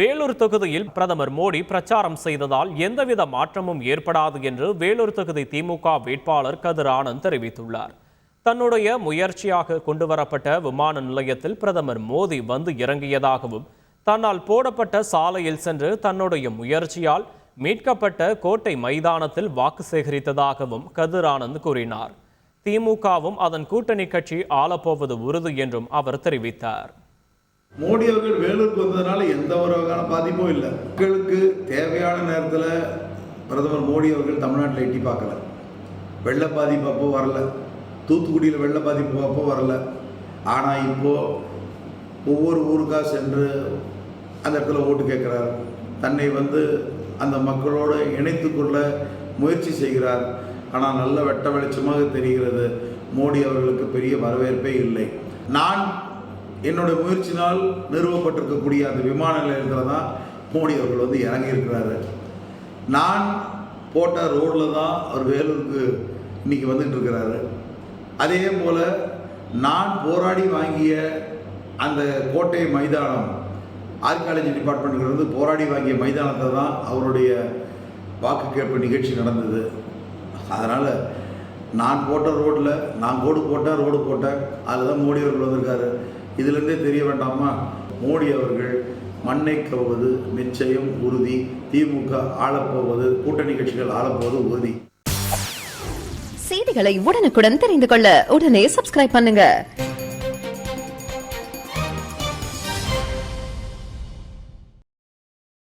வேலூர் தொகுதியில் பிரதமர் மோடி பிரச்சாரம் செய்ததால் எந்தவித மாற்றமும் ஏற்படாது என்று வேலூர் தொகுதி திமுக வேட்பாளர் கதிர் ஆனந்த் தெரிவித்துள்ளார். தன்னுடைய முயற்சியாக கொண்டுவரப்பட்ட விமான நிலையத்தில் பிரதமர் மோடி வந்து இறங்கியதாகவும் தன்னால் போடப்பட்ட சாலையில் சென்று தன்னுடைய முயற்சியால் மீட்கப்பட்ட கோட்டை மைதானத்தில் வாக்கு சேகரித்ததாகவும் கதிர் ஆனந்த் கூறினார். திமுகவும் அதன் கூட்டணி கட்சி ஆளப்போவது உறுதி என்றும் அவர் தெரிவித்தார். மோடி அவர்கள் வேலூருக்கு வந்ததுனால எந்த ஒரு வகையான பாதிப்பும் இல்லை. மக்களுக்கு தேவையான நேரத்தில் பிரதமர் மோடி அவர்கள் தமிழ்நாட்டில் எட்டி பார்க்கல. வெள்ள பாதிப்பு அப்போ வரல. தூத்துக்குடியில் வெள்ள பாதிப்பு அப்போ வரல. ஆனால் இப்போது ஒவ்வொரு ஊருக்காக சென்று அந்த இடத்துல ஓட்டு கேட்குறார். தன்னை வந்து அந்த மக்களோடு இணைத்து கொள்ள முயற்சி செய்கிறார். ஆனால் நல்ல வெட்ட வெளிச்சமாக தெரிகிறது. மோடி அவர்களுக்கு பெரிய வரவேற்பே இல்லை. நான் என்னுடைய முயற்சினால் நிறுவப்பட்டிருக்கக்கூடிய அந்த விமான நிலையத்தில் தான் மோடி அவர்கள் வந்து இறங்கியிருக்கிறாரு நான் போட்ட ரோடில் தான் அவர் வேலூருக்கு இன்னைக்கு வந்துட்டு இருக்கிறாரு. அதே போல் நான் போராடி வாங்கிய அந்த கோட்டை மைதானம் ஆர்காலஜி டிபார்ட்மெண்ட்டுக்கு வந்து போராடி வாங்கிய மைதானத்தை தான் அவருடைய வாக்கு கேட்பு நிகழ்ச்சி நடந்தது. அதனால் நான் போட்ட ரோட்டில் நான் கோடு போட்டேன் ரோடு போட்டேன். அதில் தான் மோடி அவர்கள் வந்திருக்காரு. இதுலேருந்தே தெரிய வேண்டாமா? மோடி அவர்கள் மண்ணை கவ்வது நிச்சயம் உறுதி. திமுக ஆளப்போவது கூட்டணி கட்சிகள் ஆளப்போவது உறுதி. செய்திகளை உடனுக்குடன் தெரிந்து கொள்ள உடனே சப்ஸ்கிரைப் பண்ணுங்க.